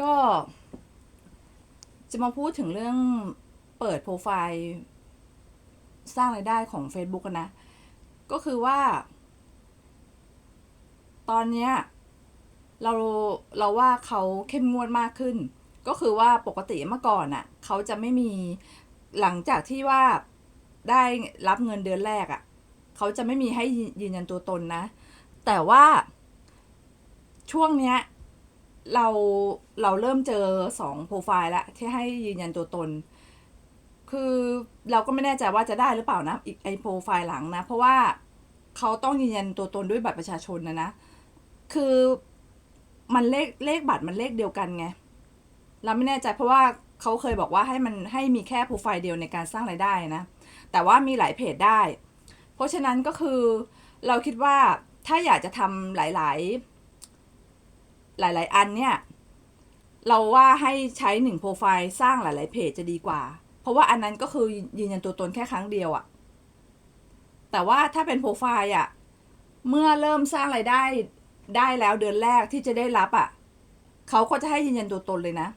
ก็ จะมาพูดถึงเรื่องเปิดโปรไฟล์ สร้างรายได้ของ Facebook กันนะ ก็คือว่า ตอนเนี้ยเราเราว่าเขาเข้มงวดมากขึ้น ก็คือว่าปกติเมื่อก่อนอะ่ะ เขาจะไม่มีหลังจากที่ว่าได้รับเงินเดือนแรกอะ่ะ เขาจะไม่มีให้ยืนยันตัวตนนะ แต่ว่าช่วงเนี้ย เราเราเริ่มเจอสองโปรไฟล์ละที่ให้ยืนยันตัวตน คือเราก็ไม่แน่ใจว่าจะได้หรือเปล่านะอีกไอโปรไฟล์หลังนะ เพราะว่าเขาต้องยืนยันตัวตนด้วยบัตรประชาชนนะนะ คือมันเลขเลขบัตรมันเลขเดียวกันไง เราไม่แน่ใจเพราะว่าเขาเคยบอกว่าให้มันให้มีแค่โปรไฟล์เดียวในการสร้างรายได้นะ แต่ว่ามีหลายเพจได้ เพราะฉะนั้นก็คือเราคิดว่าถ้าอยากจะทำหลาย ๆ หลาย ๆ อันเนี่ย เราว่าให้ใช้หนึ่งโปรไฟล์สร้างหลาย ๆ เพจจะดีกว่า เพราะว่าอันนั้นก็คือยืนยันตัวตนแค่ครั้งเดียวอะแต่ว่าถ้าเป็นโปรไฟล์อะเมื่อเริ่มสร้างรายได้ได้แล้วเดือนแรกที่จะได้รับอะเขาก็จะให้ยืนยันตัวตนเลยนะ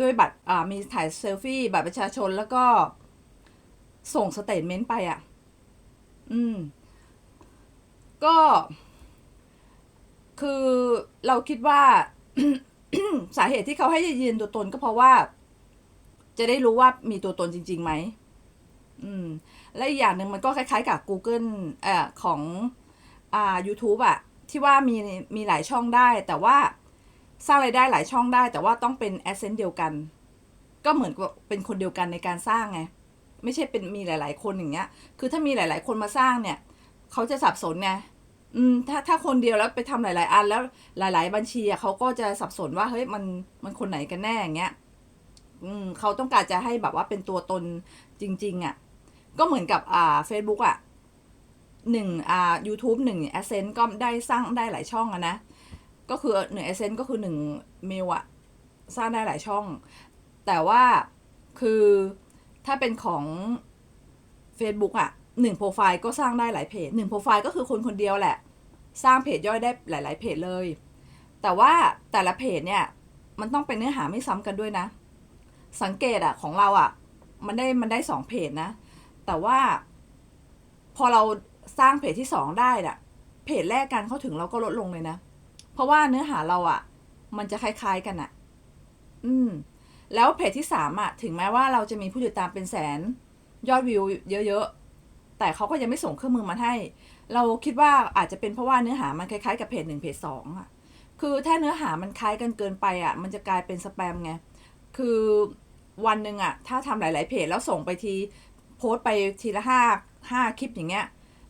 ด้วยบัตรมีถ่ายเซลฟี่บัตรประชาชนแล้วก็ส่งสเตทเมนต์ไปอะอืม ก็คือ เราคิดว่า สาเหตุที่เขาให้ยืนตัวตนก็เพราะว่า จะได้รู้ว่ามีตัวตนจริงๆไหมอืม และอีกอย่างหนึ่งมันก็คล้ายๆกับ Google เอ่อของอ่า YouTube อะที่ว่ามีมีหลายช่องได้ แต่ว่าสร้างรายได้หลายช่องได้ แต่ว่าต้องเป็น a อ s e n เดียวกัน ก็เหมือนกับเป็นคนเดียวกันในการสร้างไง ไม่ใช่เป็นมีหลาย ๆ คนอย่างเงี้ย คือถ้ามีหลาย ๆ คนมาสร้างเนี่ย เขาจะสับสนไง อืมถ้าถ้าคนเดียวแล้วไปทำหลาย ๆ อันแล้วหลาย ๆ บัญชีอะเขาก็จะสับสนว่าเฮ้ยมันมันคนไหนกันแน่อย่างเงี้ยอืมเขาต้องการจะให้แบบว่าเป็นตัวตนจริง ๆอะก็เหมือนกับอ่า Facebook อะหนึ่งอ่า YouTube หนึ่ง a อ s e n ก็ได้สร้างได้หลายช่องอะนะ ก็คือหนึ่ง a อ s e n ก็คือหนึ่งเมลอะสร้างได้หลายช่อง แต่ว่าคือถ้าเป็นของ Facebook อะ หนึ่งโปรไฟล์ก็สร้างได้หลายเพจหนึ่งโปรไฟล์ก็คือคนคนเดียวแหละ สร้างเพจย่อยได้หลาย ๆ เพจเลย แต่ว่าแต่ละเพจเนี่ยมันต้องเป็นเนื้อหาไม่ซ้ำกันด้วยนะ สังเกตอะของเราอะมันได้มันได้สองเพจนะ แต่ว่า พอเราสร้างเพจที่สองได้อะเพจแรกกันเขาถึงเราก็ลดลงเลยนะ เพราะว่าเนื้อหาเราอะมันจะคล้าย ๆกันอะอืม แล้วเพจที่สามอะถึงแม้ว่าเราจะมีผู้ติดตามเป็นแสน ยอดวิวเยอะๆ แต่เขาก็ยังไม่ส่งเครื่องมือมาให้ เราคิดว่าอาจจะเป็นเพราะว่าเนื้อหามันคล้ายๆกับเพจหนึ่งเพจสองอะคือถ้าเนื้อหามันคล้ายกันเกินไปอะมันจะกลายเป็นสแปมไง คือวันหนึ่งอะถ้าทำหลาย ๆ เพจแล้วส่งไปทีโพสต์ไปทีละห้าห้าคลิปอย่างเงี้ย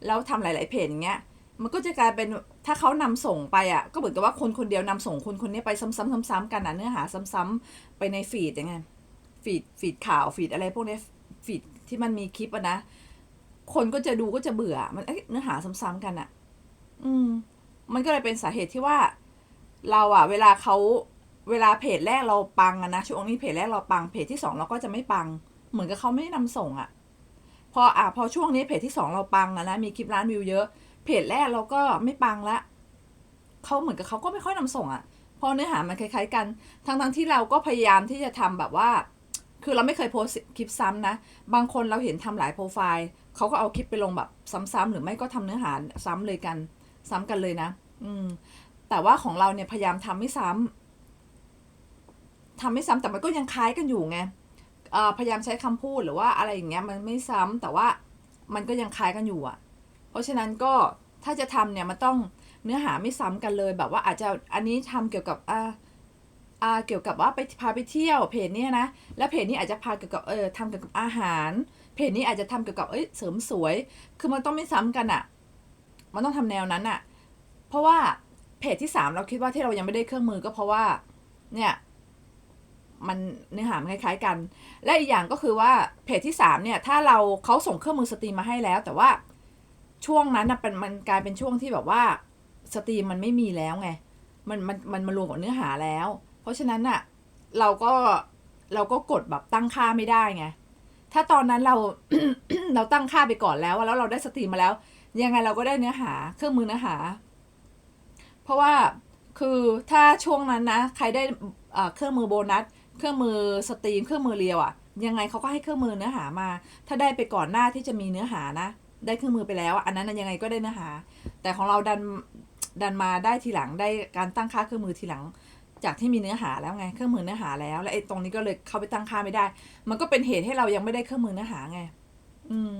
แล้วทำหลาย ๆ เพจอย่างเงี้ย มันก็จะกลายเป็นถ้าเขานำส่งไปอะ ก็เหมือนกับว่าคนคนเดียวนำส่งคนคนนี้ไปซ้ำๆซ้ำๆกันนะเนื้อหาซ้ำๆไปในฟีดยังไง ฟีดฟีดข่าวฟีดอะไรพวกนี้ฟีดที่มันมีคลิปอะนะ คนก็จะดูก็จะเบื่อ มันเนื้อหาซ้ำๆกันอะอืม มันก็เลยเป็นสาเหตุที่ว่า เราอะเวลาเขาเวลาเพจแรกเราปังอะนะช่วงนี้เพจแรกเราปังเพจที่สองเราก็จะไม่ปัง เหมือนกับเขาไม่ได้นำส่งอะพออะพอช่วงนี้เพจที่สองเราปังอะนะมีคลิปร้านวิวเยอะ เพจแรกเราก็ไม่ปังละเขาเหมือนกับเขาก็ไม่ค่อยนำส่งอะ่ะเพราะเนื้อหามันคล้ายๆกัน ทั้งๆทที่เราก็พยายามที่จะทำแบบว่า คือเราไม่เคยโพสคลิปซ้ำนะ บางคนเราเห็นทำหลายโปรไฟล์เขาก็เอาคลิปไปลงแบบซ้ำๆหรือไม่ก็ทำเนื้อหาซ้ำเลยกัน ซ้ำกันเลยนะ อืม แต่ว่าของเราเนี่ยพยายามทำไม่ซ้ำทำไม่ซ้ำแต่มันก็ยังคล้ายกันอยู่ไงพยายามใช้คำพูดหรือว่าอะไรอย่างเงี้ยมันไม่ซ้ำแต่ว่ามันก็ยังคล้ายกันอยู่อะ เพราะฉะนั้นก็ถ้าจะทำเนี่ยมันต้องเนื้อหาไม่ซ้ำกันเลย แบบว่าอาจจะอันนี้ทำเกี่ยวกับอ่า เกี่ยวกับว่าไปพาไปเที่ยวเพจเนี้ยนะ แล้วเพจนี้อาจจะพาเกี่ยวกับเออทำเกี่ยวกับอาหาร เพจนี้อาจจะทำเกี่ยวกับเอ้ยเสริมสวย คือมันต้องไม่ซ้ำกันอะ่ะมันต้องทำแนวนั้นอะ่ะเพราะว่าเพจที่สามเราคิดว่าที่เรายังไม่ได้เครื่องมือก็เพราะว่าเนี่ยมันเนื้อหามันคล้ายๆกัน และอีกอย่างก็คือว่าเพจที่สามเนี่ยถ้าเราเขาส่งเครื่องมือสตรีมมาให้แล้ว แต่ว่าช่วงนั้นนะเป็นมันกลายเป็นช่วงที่แบบว่าสตรีมมันไม่มีแล้วไงมันมันมันมารวมกับเนื้อหาแล้ว เพราะฉะนั้นอะเราก็เราก็กดแบบตั้งค่าไม่ได้ไง ถ้าตอนนั้นเราเราตั้งค่าไปก่อนแล้วแล้วเราได้สตรีมมาแล้ว ยังไงเราก็ได้เนื้อหาเครื่องมือเนื้อหา เพราะว่าคือถ้าช่วงนั้นนะใครได้เครื่องมือโบนัสเครื่องมือสตรีมเครื่องมือเรียวอะยังไงเขาก็ให้เครื่องมือเนื้อหามา ถ้าได้ไปก่อนหน้าที่จะมีเนื้อหานะ ได้เครื่องมือไปแล้ว อันนั้นยังไงก็ได้เนื้อหา แต่ของเราดันดันมาได้ทีหลังได้การตั้งค่าเครื่องมือทีหลัง จากที่มีเนื้อหาแล้วไงเครื่องมือเนื้อหาแล้วแล้วไอ้ตรงนี้ก็เลยเข้าไปตั้งค่าไม่ได้ มันก็เป็นเหตุให้เรายังไม่ได้เครื่องมือเนื้อหาไง อืม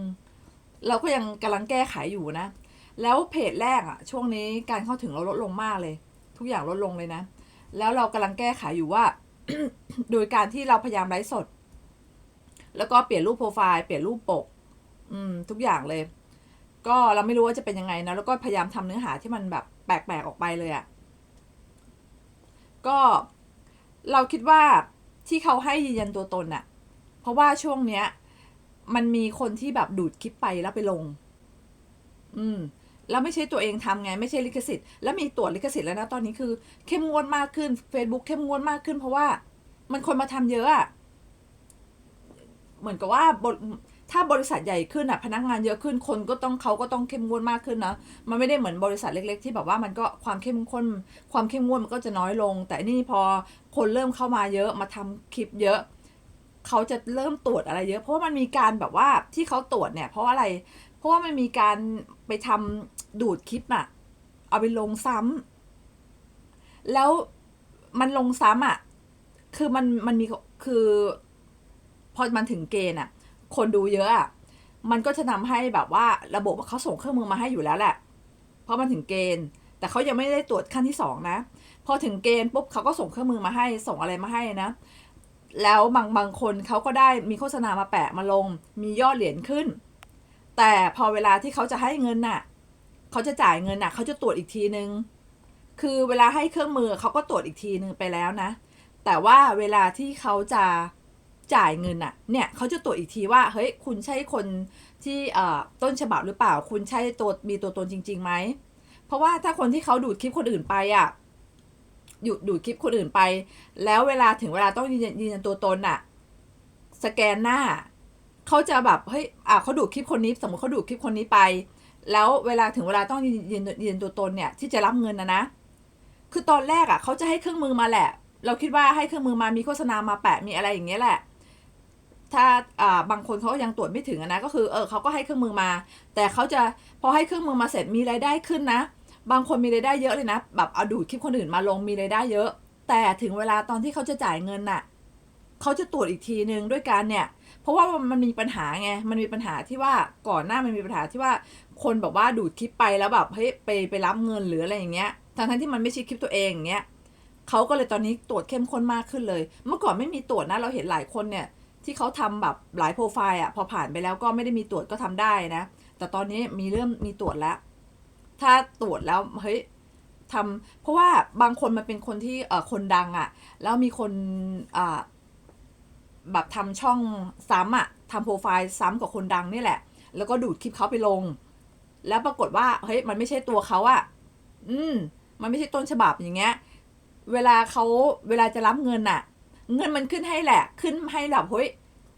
เราก็ยังกำลังแก้ไขอยู่นะ แล้วเพจแรกอะช่วงนี้การเข้าถึงเราลดลงมากเลย ทุกอย่างลดลงเลยนะ แล้วเรากำลังแก้ไขอยู่ว่า โดยการที่เราพยายามไลฟ์สด แล้วก็เปลี่ยนรูปโปรไฟล์เปลี่ยนรูปปก อืม ทุกอย่างเลย ก็เราไม่รู้ว่าจะเป็นยังไงนะแล้วก็พยายามทำเนื้อหาที่มันแบบแปลกๆออกไปเลยอะ ก็เราคิดว่าที่เขาให้ยืนยันตัวตนน่ะเพราะว่าช่วงเนี้ย มันมีคนที่แบบดูดคลิปไปแล้วไปลง อืม แล้วไม่ใช่ตัวเองทำไง ไม่ใช่ลิขสิทธิ์แล้วมีตรวจลิขสิทธิ์แล้วนะตอนนี้คือ เข้มงวดมากขึ้น Facebook เข้มงวดมากขึ้น เพราะว่ามันคนมาทำเยอะอะเหมือนกับว่าบท ถ้าบริษัทใหญ่ขึ้นอะพนักงานเยอะขึ้นคนก็ต้องเขาก็ต้องเข้มงวดมากขึ้นนะมันไม่ได้เหมือนบริษัทเล็ก ๆ ที่แบบว่ามันก็ความเข้มข้นความเข้มงวดมันก็จะน้อยลง แต่นี่พอคนเริ่มเข้ามาเยอะมาทำคลิปเยอะเขาจะเริ่มตรวจอะไรเยอะ เพราะว่ามันมีการแบบว่าที่เขาตรวจเนี่ย เพราะอะไร เพราะว่ามันมีการไปทำดูดคลิปอะเอาไปลงซ้ำแล้วมันลงซ้ำอะคือมันมันมีคือพอมันถึงเกณฑ์อะ คนดูเยอะมันก็จะทำให้แบบว่าระบบเขาส่งเครื่องมือมาให้อยู่แล้วแหละ เพราะมันถึงเกณฑ์ แต่เขายังไม่ได้ตรวจขั้นที่สองนะ พอถึงเกณฑ์ปุ๊บเขาก็ส่งเครื่องมือมาให้ ส่งอะไรมาให้นะ แล้วบางบางคนเขาก็ได้มีโฆษณามาแปะมาลง มียอดเหรียญขึ้น แต่พอเวลาที่เขาจะให้เงินน่ะ เขาจะจ่ายเงินน่ะ เขาจะตรวจอีกทีนึง คือเวลาให้เครื่องมือเขาก็ตรวจอีกทีนึงไปแล้วนะ แต่ว่าเวลาที่เขาจะ จ่ายเงินน่ะเนี่ยเขาจะตรวจอีกทีว่าเฮ้ยคุณใช่คนที่ต้นฉบับหรือเปล่า คุณใช่ตัวมีตัวตนจริงๆไหมเพราะว่าถ้าคนที่เขาดูดคลิปคนอื่นไปอะดูดดูดคลิปคนอื่นไป แล้วเวลาถึงเวลาต้องยืนยันยืนยันตัวตนน่ะสแกนหน้าเขาจะแบบเฮ้ยอะเขาดูดคลิปคนนี้ สมมติเขาดูดคลิปคนนี้ไป แล้วเวลาถึงเวลาต้องยืนยืนยืนตัวตนเนี่ยที่จะรับเงินนะนะคือตอนแรกอะเขาจะให้เครื่องมือมาแหละ เราคิดว่าให้เครื่องมือมามีโฆษณามาแปะมีอะไรอย่างเงี้ยแหละ ถ้าอ่าบางคนเขายังตรวจไม่ถึงนะก็คือเออเขาก็ให้เครื่องมือมา แต่เขาจะพอให้เครื่องมือมาเสร็จมีรายได้ขึ้นนะ บางคนมีรายได้เยอะเลยนะแบบเอาดูดคลิปคนอื่นมาลงมีรายได้เยอะ แต่ถึงเวลาตอนที่เขาจะจ่ายเงินน่ะเขาจะตรวจอีกทีนึงด้วยการเนี่ย เพราะว่ามันมีปัญหาไงมันมีปัญหาที่ว่าก่อนหน้ามันมีปัญหาที่ว่าคนแบบว่าดูดคลิปไปแล้วแบบเฮ้ยไปไปรับเงินหรืออะไรอย่างเงี้ยทั้งทั้งที่มันไม่ใช่คลิปตัวเองอย่างเงี้ยเขาก็เลยตอนนี้ตรวจเข้มข้นมากขึ้นเลย เมื่อก่อนไม่มีตรวจนะเราเห็นหลายคนเนี่ย ที่เขาทำแบบหลายโปรไฟล์อะพอผ่านไปแล้วก็ไม่ได้มีตรวจก็ทำได้นะ แต่ตอนนี้มีเริ่มมีตรวจแล้ว ถ้าตรวจแล้วเฮ้ยทำเพราะว่าบางคนมันเป็นคนที่เอ่อคนดังอะ่ะแล้วมีคนอ่าแบบทำช่องซ้ำอะ่ะทำโปรไฟล์ซ้ำกับคนดังนี่แหละ แล้วก็ดูดคลิปเขาไปลง แล้วปรากฏว่าเฮ้ยมันไม่ใช่ตัวเขาอะ่ะอืม มันไม่ใช่ต้นฉบับอย่างเงี้ย เวลาเขาเวลาจะรับเงินอะ เงินมันขึ้นให้แหละ ขึ้นให้แบบเฮ้ย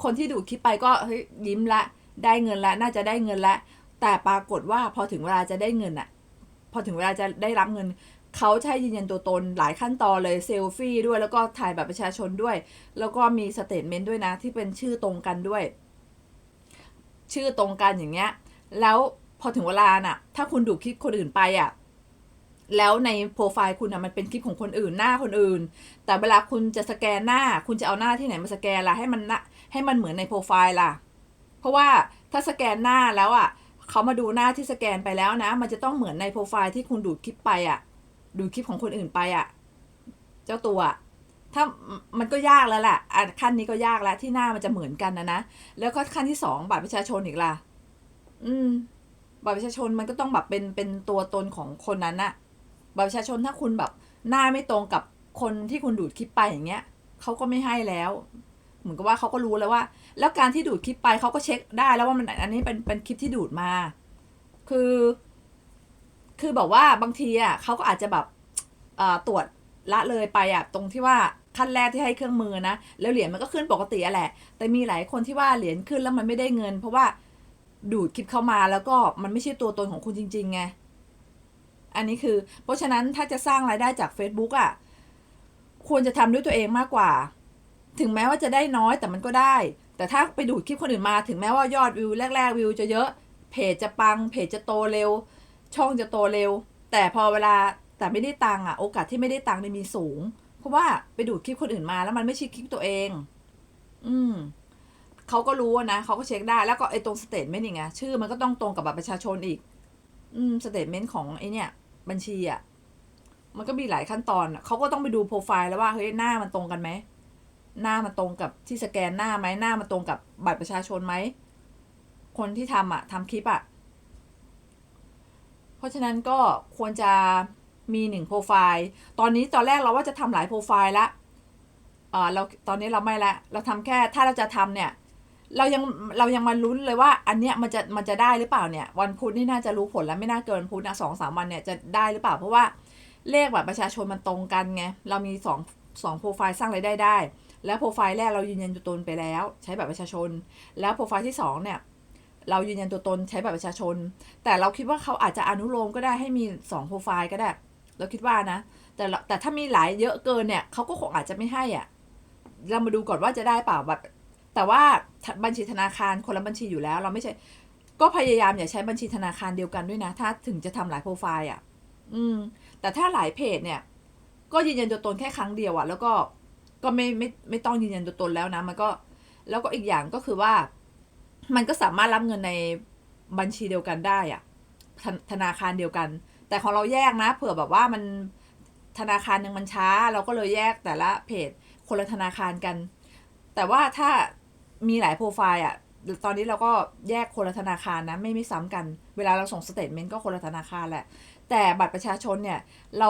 คนที่ดูคลิปไปก็เฮ้ยยิ้มละได้เงินละน่าจะได้เงินละแต่ปรากฏว่าพอถึงเวลาจะได้เงินอะพอถึงเวลาจะได้รับเงิน เขาใช้ยืนยันตัวตนหลายขั้นตอนเลยเซลฟี่ด้วยแล้วก็ถ่ายแบัตรประชาชนด้วย แล้วก็มีสเตทเมนต์ด้วยนะ ที่เป็นชื่อตรงกันด้วย ชื่อตรงกันอย่างเงี้ย แล้วพอถึงเวลาน่ะ ถ้าคุณดูคลิปคนอื่นไปอะ แล้วในโปรไฟล์คุณอะมันเป็นคลิปของคนอื่นหน้าคนอื่น แต่เวลาคุณจะสแกนหน้า คุณจะเอาหน้าที่ไหนมาสแกนล่ะให้มันให้มันเหมือนในโปรไฟล์ล่ะ เพราะว่าถ้าสแกนหน้าแล้วอะเขามาดูหน้าที่สแกนไปแล้วนะ มันจะต้องเหมือนในโปรไฟล์ที่คุณดูดคลิปไปอะ ดูคลิปของคนอื่นไปอะ เจ้าตัว ถ้ามันก็ยากแล้วแหละอะขั้นนี้ก็ยากแล้วที่หน้ามันจะเหมือนกันนะนะแล้วก็ขั้นที่สองบัตรประชาชนอีกล่ะ อืมบัตรประชาชนมันก็ต้องแบบเป็นเป็นตัวตนของคนนั้นน่ะ บัตรประชาชนถ้าคุณแบบหน้าไม่ตรงกับคนที่คุณดูดคลิปไปอย่างเงี้ยเขาก็ไม่ให้แล้ว เหมือนกับว่าเขาก็รู้แล้วว่า แล้วการที่ดูดคลิปไปเขาก็เช็คได้แล้วว่ามันอันนี้เป็นเป็นคลิปที่ดูดมา คือ คือแบบว่าบางทีอะเขาก็อาจจะแบบตรวจละเลยไปอะตรงที่ว่าขั้นแรกที่ให้เครื่องมือนะแล้วเหรียญมันก็ขึ้นปกติแหละ แต่มีหลายคนที่ว่าเหรียญขึ้นแล้วมันไม่ได้เงิน เพราะว่าดูดคลิปเข้ามาแล้วก็มันไม่ใช่ตัวตนของคุณจริงๆไง อันนี้คือ เพราะฉะนั้นถ้าจะสร้างรายได้จาก Facebook อะควรจะทำด้วยตัวเองมากกว่า ถึงแม้ว่าจะได้น้อยแต่มันก็ได้ แต่ถ้าไปดูดคลิปคนอื่นมา ถึงแม้ว่ายอดวิวแรก ๆ วิวจะเยอะ เพจจะปัง เพจจะโตเร็ว ช่องจะโตเร็ว แต่พอเวลาแต่ไม่ได้ตังค์อะ โอกาสที่ไม่ได้ตังค์เนี่ยมีสูง เพราะว่าไปดูดคลิปคนอื่นมาแล้วมันไม่ใช่คลิปตัวเอง อืมเขาก็รู้นะเขาก็เช็คได้ แล้วก็ไอ้ตรงสเตทเมนต์อย่างเงี้ยชื่อมันก็ต้องตรงกับบัตรประชาชนอีก อืมสเตทเมนต์ของไอเนี่ย บัญชีอะ มันก็มีหลายขั้นตอนเขาก็ต้องไปดูโปรไฟล์แล้วว่าเฮ้ยหน้ามันตรงกันไหมหน้ามันตรงกับที่สแกนหน้าไหมหน้ามันตรงกับบัตรประชาชนไหมคนที่ทำอะทำคลิปอะ เพราะฉะนั้นก็ควรจะมีหนึ่งโปรไฟล์ ตอนนี้ตอนแรกเราว่าจะทำหลายโปรไฟล์ละอ่าเราตอนนี้เราไม่ละ เราทำแค่ถ้าเราจะทำเนี่ย เรายังเรายังมาลุ้นเลยว่าอันเนี้ยมันจะมันจะได้หรือเปล่าเนี่ย วันพุธนี่น่าจะรู้ผลแล้วไม่น่าเกินพุธนะสองสามวันเนี่ยจะได้หรือเปล่า เพราะว่าเลขแบัตรประชาชนมันตรงกันไงเรามีสองสองโปรไฟล์สร้างรายได้ได้ แล้วโปรไฟล์แรกเรายืนยันตัวตนไปแล้ว ใช้แบัตรประชาชน แล้วโปรไฟล์ที่สองเนี่ยเรายืนยันตัวตนใช้แบัตรประชาชน แต่เราคิดว่าเขาอาจจะอนุโลมก็ได้ให้มีสองโปรไฟล์ก็ได้ เราคิดว่านะ แต่แต่ถ้ามีหลายเยอะเกินเนี่ยเขาก็คงอาจจะไม่ให้อะเรามาดูก่อนว่าจะได้เปล่าแบบ แต่ว่าบัญชีธนาคารคนละบัญชีอยู่แล้ว เราไม่ใช่ ก็พยายามอย่าใช้บัญชีธนาคารเดียวกันด้วยนะ ถ้าถึงจะทำหลายโปรไฟล์อะ อืม แต่ถ้าหลายเพจเนี่ย ก็ยืนยันตัวตนแค่ครั้งเดียวอะ แล้วก็ก็ไม่ไม่ไม่ต้องยืนยันตัวตนแล้วนะ มันก็ แล้วก็อีกอย่างก็คือว่า มันก็สามารถรับเงินในบัญชีเดียวกันได้อะธนธนาคารเดียวกัน แต่ของเราแยกนะ เผื่อแบบว่ามันธนาคารหนึ่งมันช้า เราก็เลยแยกแต่ละเพจคนละธนาคารกัน แต่ว่าถ้า มีหลายโปรไฟล์อะตอนนี้เราก็แยกคนละธนาคารนะ ไม่ไม่ซ้ำกัน เวลาเราส่งสเตทเมนต์ก็คนละธนาคารแหละ แต่บัตรประชาชนเนี่ย เรา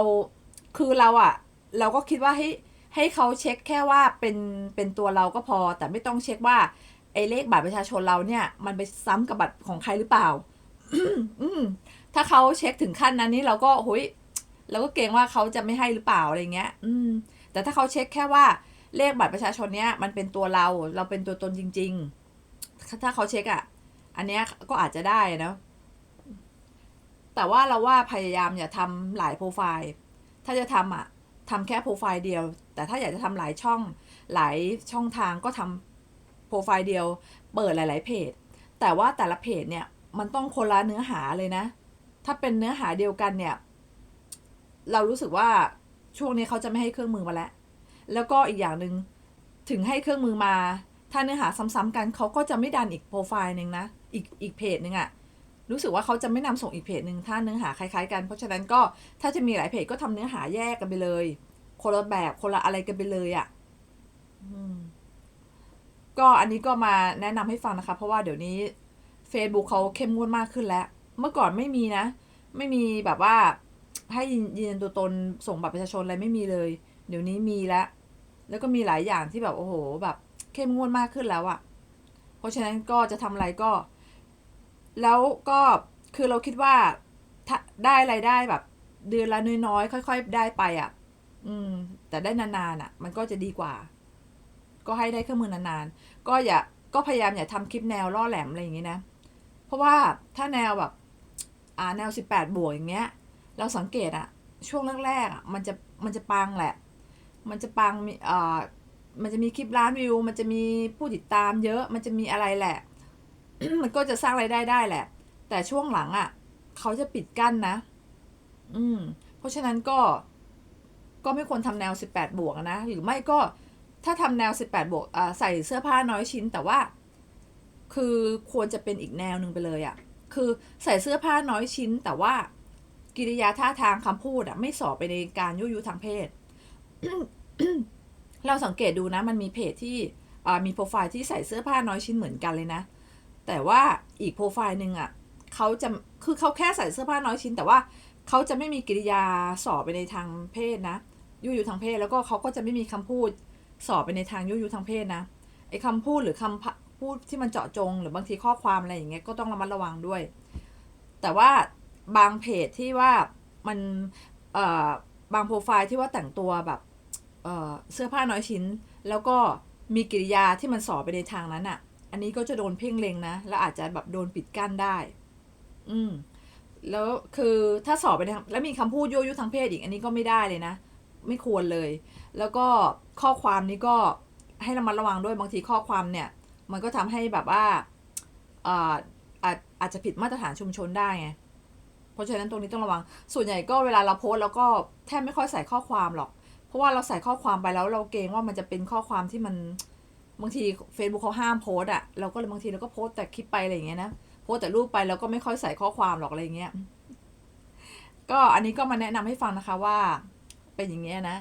คือเราอะเราก็คิดว่าให้ให้เขาเช็คแค่ว่าเป็นเป็นตัวเราก็พอ แต่ไม่ต้องเช็คว่าไอ้เลขบัตรประชาชนเราเนี่ย มันไปซ้ำกับบัตรของใครหรือเปล่า อืถ้าเขาเช็คถึงขั้นนั้นนี่เราก็โหยเราก็เกรงว่าเขาจะไม่ให้หรือเปล่าอะไรเงี้ย อืม แต่ถ้าเขาเช็คแค่ว่า เลขบัตรประชาชนเนี้ยมันเป็นตัวเราเราเป็นตัวตนจริง ๆ ถ้าเขาเช็คอะ่ะอันเนี้ยก็อาจจะได้นะ แต่ว่าเราว่าพยายามอย่าทำหลายโปรไฟล์ ถ้าจะทำอะทำแค่โปรไฟล์เดียว แต่ถ้าอยากจะทำหลายช่องหลายช่องทางก็ทำโปรไฟล์เดียว เปิดหลาย ๆ เพจ แต่ว่าแต่ละเพจเนี่ยมันต้องคนละเนื้อหาเลยนะ ถ้าเป็นเนื้อหาเดียวกันเนี่ย เรารู้สึกว่าช่วงนี้เขาจะไม่ให้เครื่องมือมาแล้ว แล้วก็อีกอย่างหนึ่งถึงให้เครื่องมือมา ถ้าเนื้อหาซ้ำๆกันเขาก็จะไม่ดันอีกโปรไฟล์หนึ่งนะ อีกอีกเพจหนึ่งอะรู้สึกว่าเขาจะไม่นำส่งอีกเพจหนึ่งถ้าเนื้อหาคล้ายๆกัน เพราะฉะนั้นก็ถ้าจะมีหลายเพจก็ทำเนื้อหาแยกกันไปเลยคนละแบบคนละอะไรกันไปเลยอะอืมก็อันนี้ก็มาแนะนำให้ฟังนะคะ เพราะว่าเดี๋ยวนี้ Facebook เขาเข้มงวดมากขึ้นแล้ว เมื่อก่อนไม่มีนะ ไม่มีแบบว่าให้ยืนยันตัวตนส่งบัตรประชาชนอะไรไม่มีเลย เดี๋ยวนี้มีแล้ว แล้วก็มีหลายอย่างที่แบบโอ้โหแบบเข้มงวดมากขึ้นแล้วอะเพราะฉะนั้นก็จะทำอะไรก็ แล้วก็คือเราคิดว่าถ้าได้ไรายได้แบบ เดือนละน้อยๆค่อย ๆ ได้ไปอะอืม แต่ได้นานๆอะมันก็จะดีกว่า ก็ให้ได้เครื่องมือนานๆ ก็อย่าก็พยายามอย่าทำคลิปแนวล่อแหลมอะไรอย่างงี้นะ เพราะว่าถ้าแนวแบบ อ่าแนวสิบแปดบวกอย่างเงี้ย เราสังเกตอะช่วงแรกๆอะ มันจะมันจะปังแหละ มันจะปังมีเอ่ามันจะมีคลิปล้านวิว มันจะมีผู้ติดตามเยอะ มันจะมีอะไรแหละ มันก็จะสร้างไรายได้ได้แหละ แต่ช่วงหลังอะเขาจะปิดกั้นนะ อืม เพราะฉะนั้นก็ ก็ไม่ควรทำแนว 18 บวกนะ หรือไม่ก็ถ้าทำแนว 18 บวกอ่าใส่เสื้อผ้าน้อยชิ้น แต่ว่า คือควรจะเป็นอีกแนวหนึ่งไปเลยอะคือใส่เสื้อผ้าน้อยชิ้น แต่ว่า กิริยาท่าทางคำพูดอะไม่สอบไปในการยุยยุทางเพศ เราสังเกตดูนะ มันมีเพจที่มีโปรไฟล์ที่ใส่เสื้อผ้าน้อยชิ้นเหมือนกันเลยนะ แต่ว่าอีกโปรไฟล์หนึ่งอะเขาจะคือเขาแค่ใส่เสื้อผ้าน้อยชิ้น แต่ว่าเขาจะไม่มีกิริยาสอบไปในทางเพศนะยุยยุทางเพศแล้วก็เขาก็จะไม่มีคำพูดสอบไปในทางยุยยุทางเพศนะไอ้คำพูดหรือคำพะพูดที่มันเจาะจง หรือบางทีข้อความอะไรอย่างเงี้ยก็ต้องระมัดระวังด้วย แต่ว่าบางเพจที่ว่ามันเอ่อบางโปรไฟล์ที่ว่าแต่งตัวแบบ เสื้อผ้าน้อยชิ้น แล้วก็มีกิริยาที่มันสอบไปในทางนั้นอะ่ะ อันนี้ก็จะโดนเพ่งเล็งนะ แล้วอาจจะแบบโดนปิดกั้นได้ อืมแล้วคือถ้าสอบไปในแล้วมีคำพูดยั่วยุทางเพศอีกอันนี้ก็ไม่ได้เลยนะ ไม่ควรเลย แล้วก็ข้อความนี้ก็ให้ระมัดระวังด้วยบางทีข้อความเนี่ย มันก็ทำให้แบบว่าอาอาจอาจจะผิดมาตรฐานชุมชนได้ไงเพราะฉะนั้นตรงนี้ต้องระวัง ส่วนใหญ่ก็เวลาเราโพสต์แล้วก็แทบไม่ค่อยใส่ข้อความหรอก เพราะว่าเราใส่ข้อความไปแล้วเราเกรงว่ามันจะเป็นข้อความที่มันบางที Facebook เขาห้ามโพสอะเราก็เลยบางทีเราก็โพสแต่คลิปไปอะไรอย่างเงี้ยนะโพสแต่รูปไปแล้วก็ไม่ค่อยใส่ข้อความหรอกอะไรอย่างเงี้ยก็อันนี้ก็มาแนะนำให้ฟังนะคะว่าเป็นอย่างเงี้ยนะ